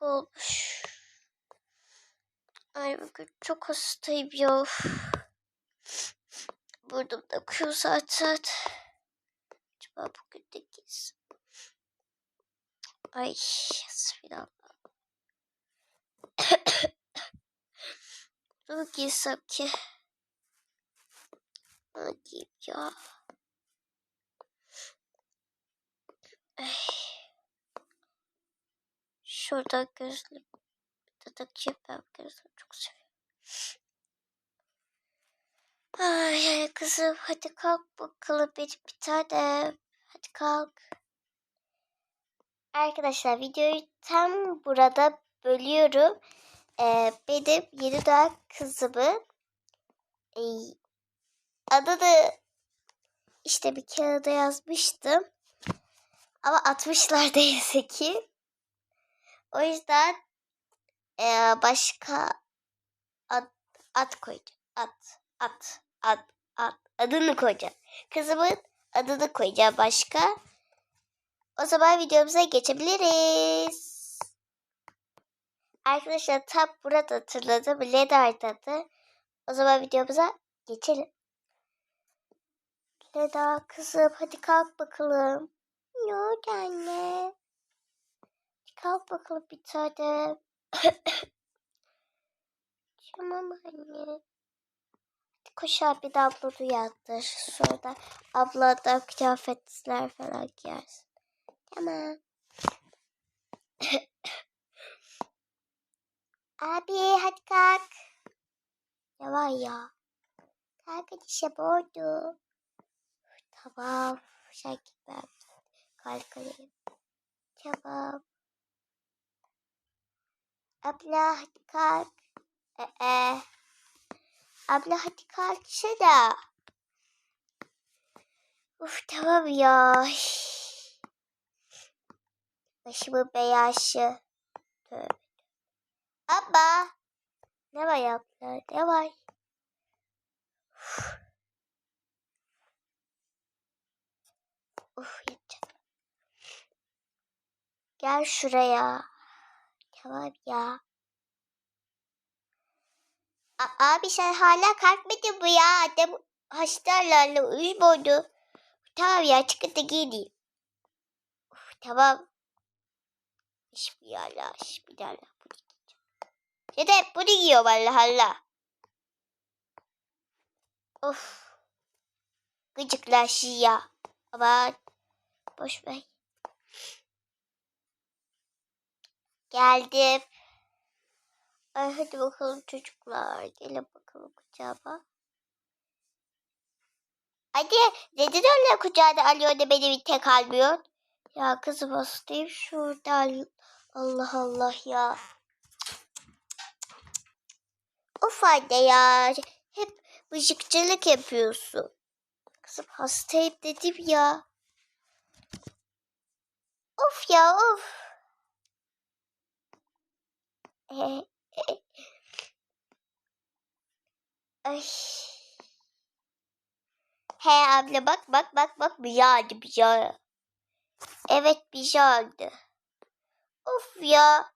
olmuş. Ay bugün çok hastayım ya. Burnum da akıyor zaten. Acaba bugün de gitsem. Ay hasbinallah. Bunu giysem ki? Bunu giyeyim ya. Ay. Şuradan gözlüğüm de takayım ben gözlüğümü çok seviyorum. Ay, kızım hadi kalk bakalım benim bir tane. Hadi kalk. Arkadaşlar videoyu tam burada bölüyorum. Ee, benim yeni doğan kızımın e, adını işte bir kağıda yazmıştım. Ama atmışlar neyse ki. O yüzden e, başka ad, ad koyacağım. At, at, at, at. Adını koyacağım. Kızımın adını koyacağım başka. O zaman videomuza geçebiliriz. Arkadaşlar tam burada hatırladım. Ledard adı. O zaman videomuza geçelim. Leda kızım hadi kalk bakalım. Ne anne? Kalk bakalım bir tane. tamam anne. Koş abi de abla uyandır. Sonra da abla da kıyafetler falan giyersin. Tamam. abi hadi kalk. Ne var ya? Kalk hadi işe oldu. Tamam. Şarkı ben. Kalkalım. Tamam. Abla hadi kalk. Ee, abla hadi kalk şurada. Uf tamam ya. Başımın beyazı. Tövbe. Ne var abla? Ne var? Uf. Uf yatacağım. Gel şuraya. Tamam ya. A- abi sen hala kalkmadın mı ya? Adam hastalarla uyumadı. Tamam ya çıkın da giyineyim. Uf, tamam. Bismillah, bismillah. Bunu giyeceğim. Ya da hep bunu giyiyor valla hala. Of. Gıcıklar ya. Aman. Boş ver. Geldim. Ay hadi bakalım çocuklar. Gelin bakalım kucağıma. Hadi neden öyle kucağına alıyor da beni bir tek almıyor? Ya kızım hastayım şurada. Allah Allah ya. Of anne ya. Hep bıcıkçılık yapıyorsun. Kızım hastayım dedim ya. Of ya of. Ay. He abla bak bak bak bak bir yağdı bir yağ. Evet bir yağdı. Of ya.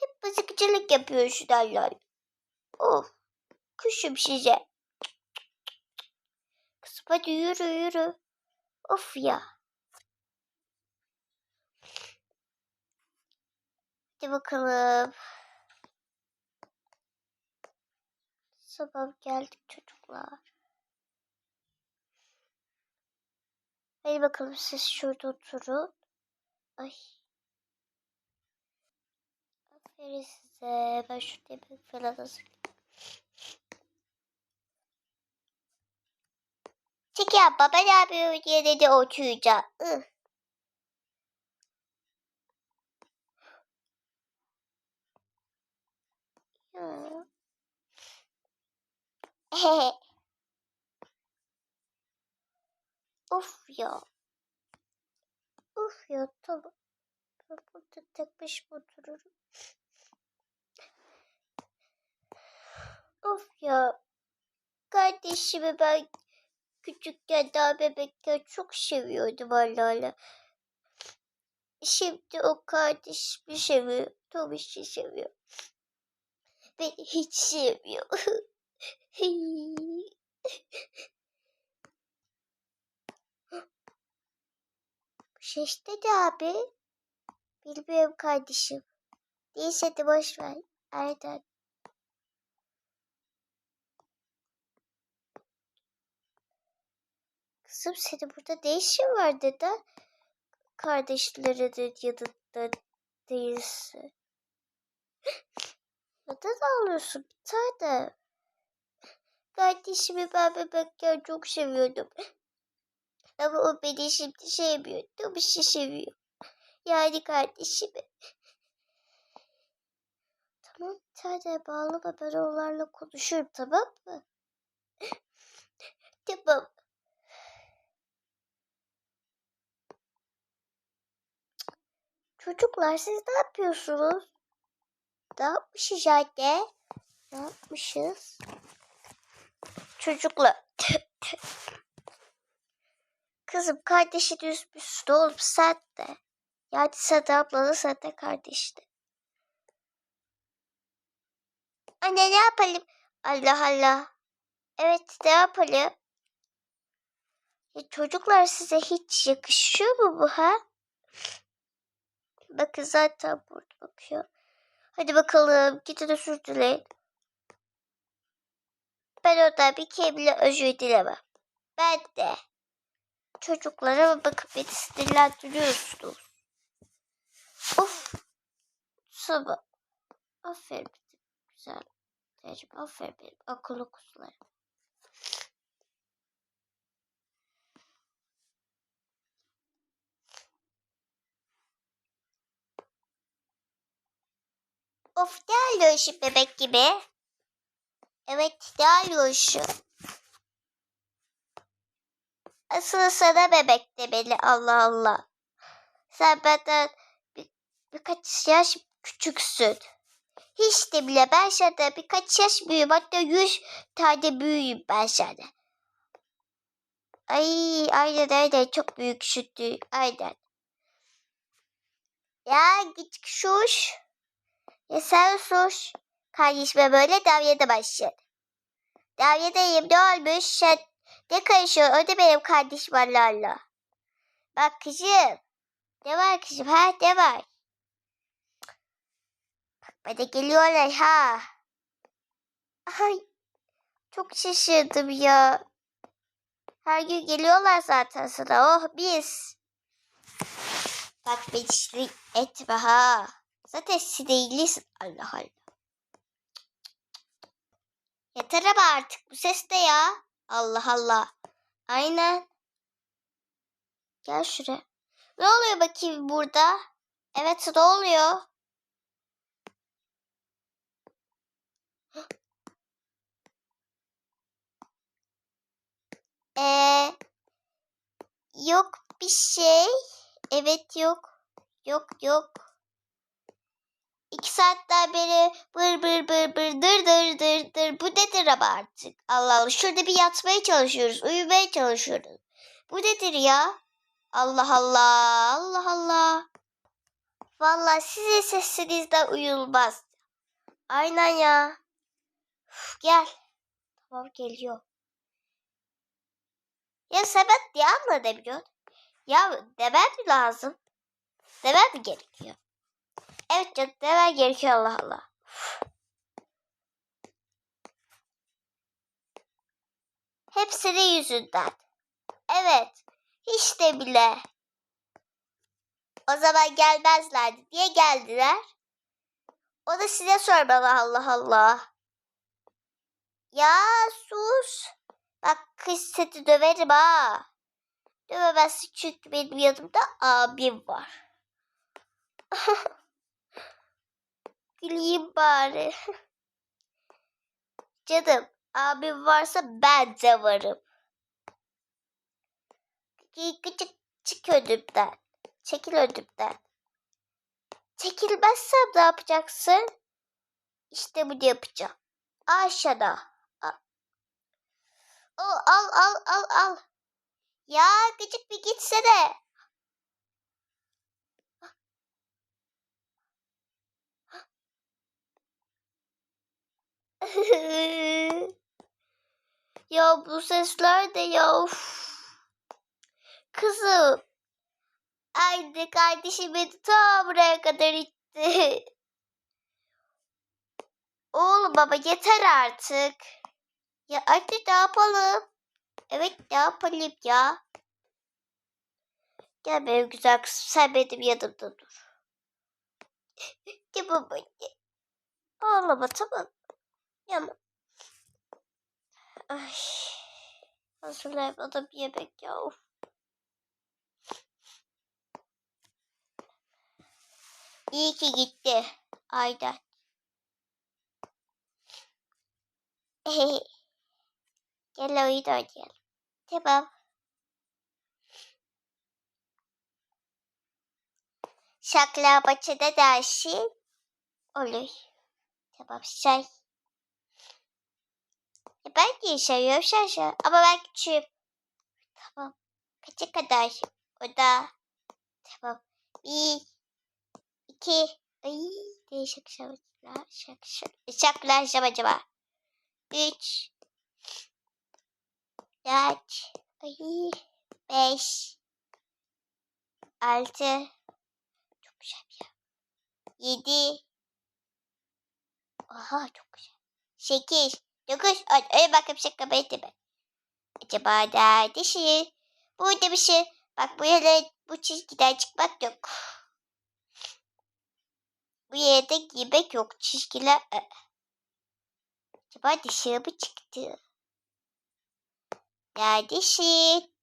Hep bızıkçılık yapıyor şu derler. Of. Kuşum size. Kızım hadi yürü yürü. Of ya. Hadi bakalım. Sabah geldik çocuklar. Hadi bakalım siz şurada oturun. Ay. Aferin size. Ben şurada yemek falan hazırlayayım. Çeki abla ben abi diye de oturacağım. Ih. Ya. of ya. Of ya tamam. Ben burada tek başıma otururum. Of ya. Kardeşimi ben küçükken daha bebekken çok seviyordum Allah'la. Şimdi o kardeşimi seviyor. Tomuş'u seviyor. Beni hiç sevmiyor. Ses ne abi? Bilmiyorum kardeşim. Değilse de boş ver. Aynen. Kızım senin burada ne işin var neden? Kardeşlerinin yanında değilsin. Neden ağlıyorsun bir tane? Kardeşimi ben bebekken çok seviyordum. Ama o beni şimdi sevmiyor. Tomuş'u seviyor. Yani kardeşimi. Tamam bir tane bağlama ben onlarla konuşurum tamam mı? tamam. Çocuklar siz ne yapıyorsunuz? Ne yapmışız anne? Ne yapmışız? Çocuklar. Kızım kardeşi üzmüşsün oğlum sen de. Yani sen de ablanı sen de kardeşini. Anne ne yapalım? Allah Allah. Evet ne yapalım? Ya çocuklar size hiç yakışıyor mu bu ha? Bakın zaten burada bakıyor. Hadi bakalım gidin özür dileyin. Ben ondan bir kere özür dilemem. Ben de. Çocuklara bakıp beni sinirlendiriyorsunuz. Of. Sabah. Aferin güzel. Tecrübe. Aferin benim akıllı kuzularım. Of ne alıyorsun bebek gibi? Evet alıyorsun? Asıl sana bebek demeli Allah Allah. Sen benden bir, birkaç yaş küçüksün. Hiç de bile ben senden birkaç yaş büyüğüm. Hatta yüz tane büyüğüm ben senden. Ay aynen aynen çok büyük sütü. Aynen. Ya git şuş. Ya sen sus. Kardeşime böyle davyede başladı. Davyedeyim ne olmuş? Sen ne karışıyor? O da benim kardeşim Allah Allah. Bak kızım. Ne var kızım ha ne var? Bak bana geliyorlar ha. Ay çok şaşırdım ya. Her gün geliyorlar zaten sana. Oh biz. Bak beni etme ha. Zaten sinirlisin. Allah Allah. Yeter ama artık bu ses de ya. Allah Allah. Aynen. Gel şuraya. Ne oluyor bakayım burada? Evet ne oluyor? Ee, yok bir şey. Evet yok. Yok yok. İki saatten beri bır bır bır bır dır dır dır dır. Bu nedir ama artık? Allah Allah. Şurada bir yatmaya çalışıyoruz. Uyumaya çalışıyoruz. Bu nedir ya? Allah Allah. Allah Allah. Vallahi sizin sesinizden uyulmaz. Aynen ya. Uf, gel. Tamam geliyor. Ya sebep diye anlatabiliyorsun. Ya demem mi lazım? Demem mi gerekiyor? Evet canım demem gerekiyor Allah Allah. Hepsinin yüzünden. Evet. Hiç de bile. O zaman gelmezlerdi diye geldiler. O da size sormalı Allah Allah. Ya sus. Bak kız seni döverim ha. Dövemezsin çünkü benim yanımda abim var. Güleyim bari. Canım abim varsa ben de varım. Küçük çık önümden. Çekil önümden. Çekilmezsem ne yapacaksın? İşte bunu yapacağım. Aşağıda. Al al al al al. Ya küçük bir gitsene. ya bu sesler de ya. Uf. Kızım. Anne kardeşim beni ta buraya kadar itti. Oğlum baba yeter artık. Ya anne ne yapalım? Evet ne yapalım ya? Gel benim güzel kızım sen benim yanımda dur. tamam anne. Ağlama tamam. Yama. Ay. Hazırlayamadım yemek ya. Of. İyi ki gitti. Aynen. Gel oyun oynayalım. Tamam. Şaklabaçıda dersi olur. Tamam say. E niye sayıyorum sen say. Ama ben küçüğüm. Tamam. Kaça kadar? O da. Tamam. Bir. iki. Ay. Değişik şarkı. Şarkılar acaba. Üç. Dört. Ay. Beş. Altı. Çok güzel ya. Yedi. Aha çok güzel. Sekiz. Dokuz. On. Öyle bakayım şaka beyti mi? Acaba neredesin? Burada bir şey. Bak bu yere bu çizgiden çıkmak yok. Bu yerde girmek yok. Çizgiler. Aa. Acaba dışarı mı çıktı? Neredesin?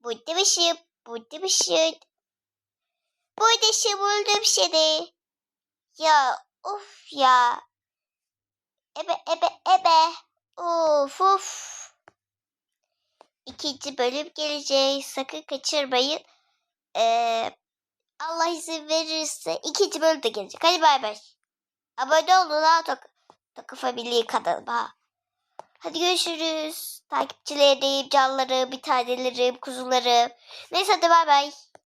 Burada mısın? Burada mısın? Buradasın buldum seni. Ya of ya. Ebe ebe ebe. Of of. İkinci bölüm gelecek. Sakın kaçırmayın. Ee, Allah izin verirse ikinci bölüm de gelecek. Hadi bay bay. Abone olun ha Tok Toku Family kanalıma. Hadi görüşürüz. Takipçilerim, canlarım, bir tanelerim, kuzularım. Neyse hadi bay bay.